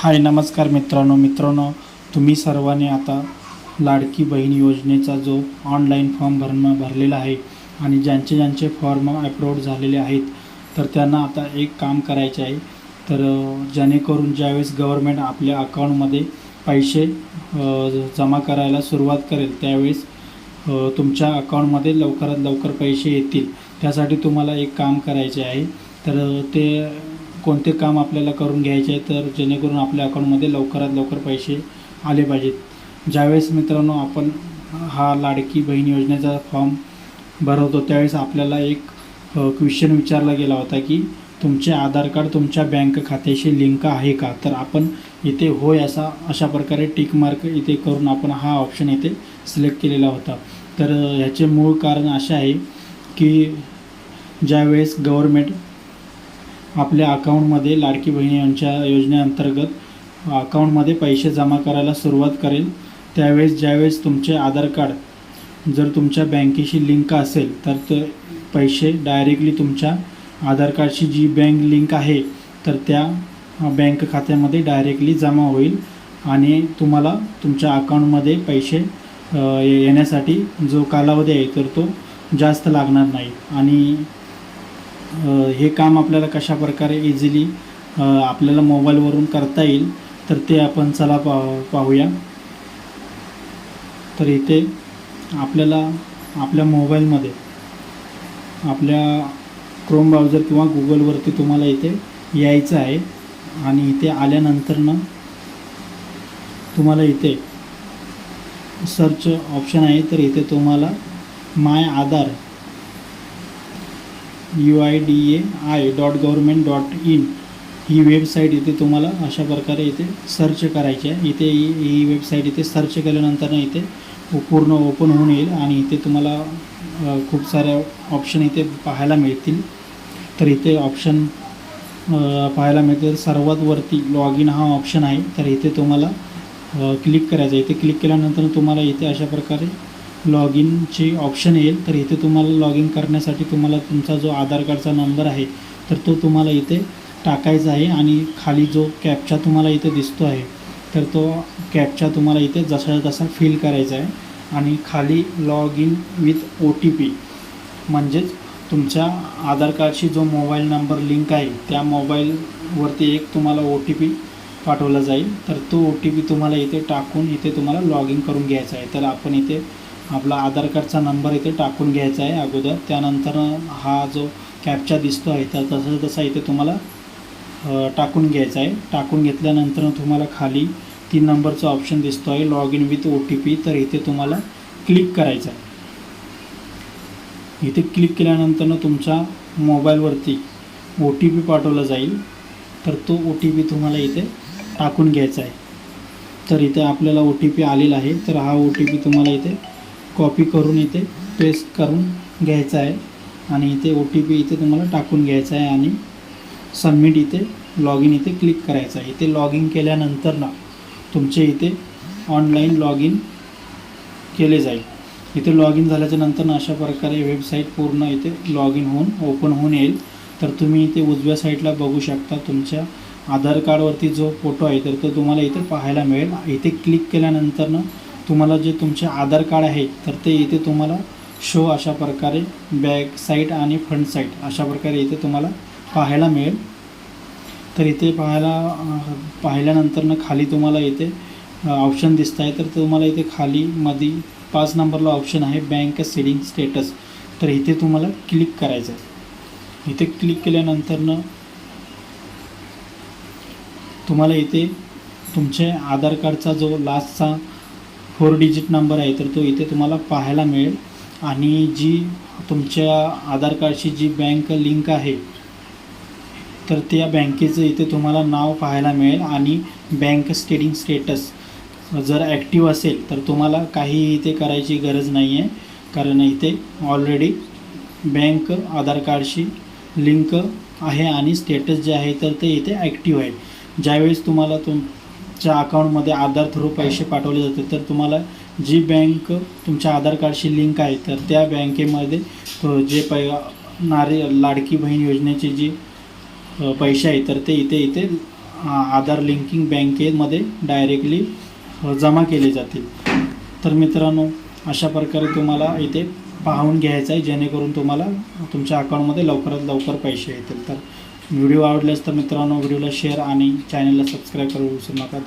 हाय नमस्कार मित्रांनो मित्रांनो तुम्ही सर्वांनी आता लाडकी बहीण योजनेचा जो ऑनलाईन फॉर्म भरणं भरलेला आहे आणि ज्यांचे ज्यांचे फॉर्म अप्रूव्ड झालेले आहेत तर त्यांना आता एक काम करायचे आहे. तर जेणेकरून ज्यावेळेस गव्हर्मेंट आपल्या अकाउंटमध्ये पैसे जमा करायला सुरुवात करेल त्यावेळेस तुमच्या अकाउंटमध्ये लवकरात लवकर पैसे येतील. त्यासाठी तुम्हाला एक काम करायचे आहे. तर ते कोणते काम आपल्याला करून घ्यायचे आहे तर जेणेकरून आपल्या अकाउंटमध्ये लवकरात लवकर पैसे आले पाहिजेत. ज्यावेळेस मित्रांनो आपण हा लाडकी बहीण योजनेचा फॉर्म भरवतो त्यावेळेस आपल्याला एक क्वेश्चन विचारला गेला होता की तुमचे आधार कार्ड तुमच्या बँक खात्याशी लिंक आहे का? तर आपण इथे होय असा अशा प्रकारे टिक मार्क इथे करून आपण हा ऑप्शन इथे सिलेक्ट केलेला होता. तर ह्याचे मूळ कारण असे आहे की ज्यावेळेस गव्हर्मेंट आपल्या अकाउंटमध्ये लाडकी बहिणी यांच्या योजनेअंतर्गत अकाउंटमध्ये पैसे जमा करायला सुरुवात करेल. त्यावेळेस ज्यावेळेस तुमचे आधार कार्ड जर तुमच्या बँकेशी लिंक असेल तर ते पैसे डायरेक्टली तुमच्या आधार कार्डशी जी बँक लिंक आहे तर त्या बँक खात्यामध्ये डायरेक्टली जमा होईल. आणि तुम्हाला तुमच्या अकाउंटमध्ये पैसे येण्यासाठी जो कालावधी आहे तर तो जास्त लागणार नाही. आणि हे काम आपल्याला कशा प्रकारे इझिली आपल्याला मोबाईलवरून करता येईल तर ते आपण चला पा पाहूया. तर इथे आपल्याला आपल्या मोबाईलमध्ये आपल्या क्रोम ब्राउझर किंवा गुगलवरती तुम्हाला इथे यायचं आहे. आणि इथे आल्यानंतरनं तुम्हाला इथे सर्च ऑप्शन आहे. तर इथे तुम्हाला my Aadhaar U I D A I dot government dot in he website इथे तुम्हाला अशा प्रकारे इथे सर्च करायची आहे. इथे ही ही वेबसाईट इथे सर्च केल्यानंतर इथे पूर्ण ओपन होऊन येईल आणि इथे तुम्हाला खूप साऱ्या ऑप्शन इथे पाहायला मिळतील. तर इथे ऑप्शन पाहायला मिळतील. सर्वात वरती लॉग इन हा ऑप्शन आहे. तर इथे तुम्हाला क्लिक करायचं आहे. इथे क्लिक केल्यानंतर तुम्हाला इथे अशा प्रकारे लॉग इनची ऑप्शन येईल तर इथे तुम्हाला लॉग इन करण्यासाठी तुम्हाला तुमचा जो आधार कार्डचा नंबर आहे तर तो तुम्हाला इथे टाकायचा आहे आणि खाली जो कॅपचा तुम्हाला इथे दिसतो आहे तर तो कॅपचा तुम्हाला इथे जसा तसा फिल करायचा आहे आणि खाली log in with O T P म्हणजेच तुमच्या आधार कार्डशी जो मोबाईल नंबर लिंक आहे त्या मोबाईलवरती एक तुम्हाला ओ टी पी पाठवला जाईल तर तो ओ टी पी तुम्हाला इथे टाकून इथे तुम्हाला लॉग इन करून घ्यायचा आहे तर आपण इथे आपला आधार कार्डचा नंबर इथे टाकून घ्यायचा आहे अगोदर. त्यानंतर हा जो कॅपचा दिसतो आहे तर तसं तसा इथे तुम्हाला टाकून घ्यायचा आहे. टाकून घेतल्यानंतर तुम्हाला खाली तीन नंबरचा ऑप्शन दिसतो आहे log in with O T P तर इथे तुम्हाला क्लिक करायचं आहे. इथे क्लिक केल्यानंतर तुमच्या मोबाईलवरती ओ टी पी पाठवला जाईल. तर तो ओ टी पी तुम्हाला इथे टाकून घ्यायचा आहे. तर इथे आपल्याला ओ टी पी आलेला आहे. तर हा ओ टी पी तुम्हाला इथे कॉपी करून इथे पेस्ट करून घ्यायचा आहे. आणि इथे ओ टी पी इथे तुम्हाला टाकून घ्यायचा आहे आणि सबमिट इथे लॉग इन इथे क्लिक करायचं आहे. इथे लॉग इन केल्यानंतर ना तुमचे इथे ऑनलाईन लॉग इन केले जाईल. इथे लॉग इन झाल्याच्यानंतर ना अशा प्रकारे वेबसाईट पूर्ण इथे लॉग इन होऊन ओपन होऊन येईल. तर तुम्ही इथे उजव्या साईडला बघू शकता तुमच्या आधार कार्डवरती जो फोटो आहे तर तो तुम्हाला इथे पाहायला मिळेल. इथे क्लिक केल्यानंतर ना तुम्हाला जे तुमचे आधार कार्ड आहे तर ते इथे तुम्हाला शो अशा प्रकारे बॅक साईड आणि फ्रंट साईड अशा प्रकारे इथे तुम्हाला पाहायला मिळेल. तर इथे पाहायला पाहिल्यानंतरनं पाहिल्यानंतर ना खाली तुम्हाला इथे ऑप्शन दिसत आहे. तर तुम्हाला इथे खाली मध्ये पाच नंबरला ऑप्शन आहे बँक सेडिंग स्टेटस तर इथे तुम्हाला क्लिक करायचं आहे. इथे क्लिक केल्यानंतरनं तुम्हाला इथे तुमचे आधार कार्डचा जो लास्टचा फोर डिजिट नंबर आहे तर तो इथे तुम्हाला पाहायला मिळेल. आणि जी तुमच्या आधार कार्डशी जी बँक लिंक आहे तर त्या बँकेचं इथे तुम्हाला नाव पाहायला मिळेल आणि बँक स्टेडिंग स्टेटस जर ॲक्टिव्ह असेल तर तुम्हाला काही इथे करायची गरज नाही आहे कारण इथे ऑलरेडी बँक आधार कार्डशी लिंक आहे आणि स्टेटस जे आहे तर ते इथे ॲक्टिव्ह आहे. ज्यावेळेस तुम्हाला तुम च्या अकाउंटमध्ये आधार थ्रू पैसे पाठवले जाते तर तुम्हाला जी बँक तुमच्या आधार कार्डशी लिंक आहे तर त्या बँकेमध्ये जे पै नारे लाडकी बहीण योजनेची जी पैसे आहे तर ते इथे इथे आधार लिंकिंग बँकेमध्ये डायरेक्टली जमा केले जातील. तर मित्रांनो अशा प्रकारे तुम्हाला इथे पाहून घ्यायचं आहे जेणेकरून तुम्हाला तुमच्या अकाउंटमध्ये लवकरात लवकर पैसे येतील. तर व्हिडिओ आवडल्यास तर मित्रांनो व्हिडिओला शेअर आणि चॅनलला सबस्क्राईब करू विसरू नका.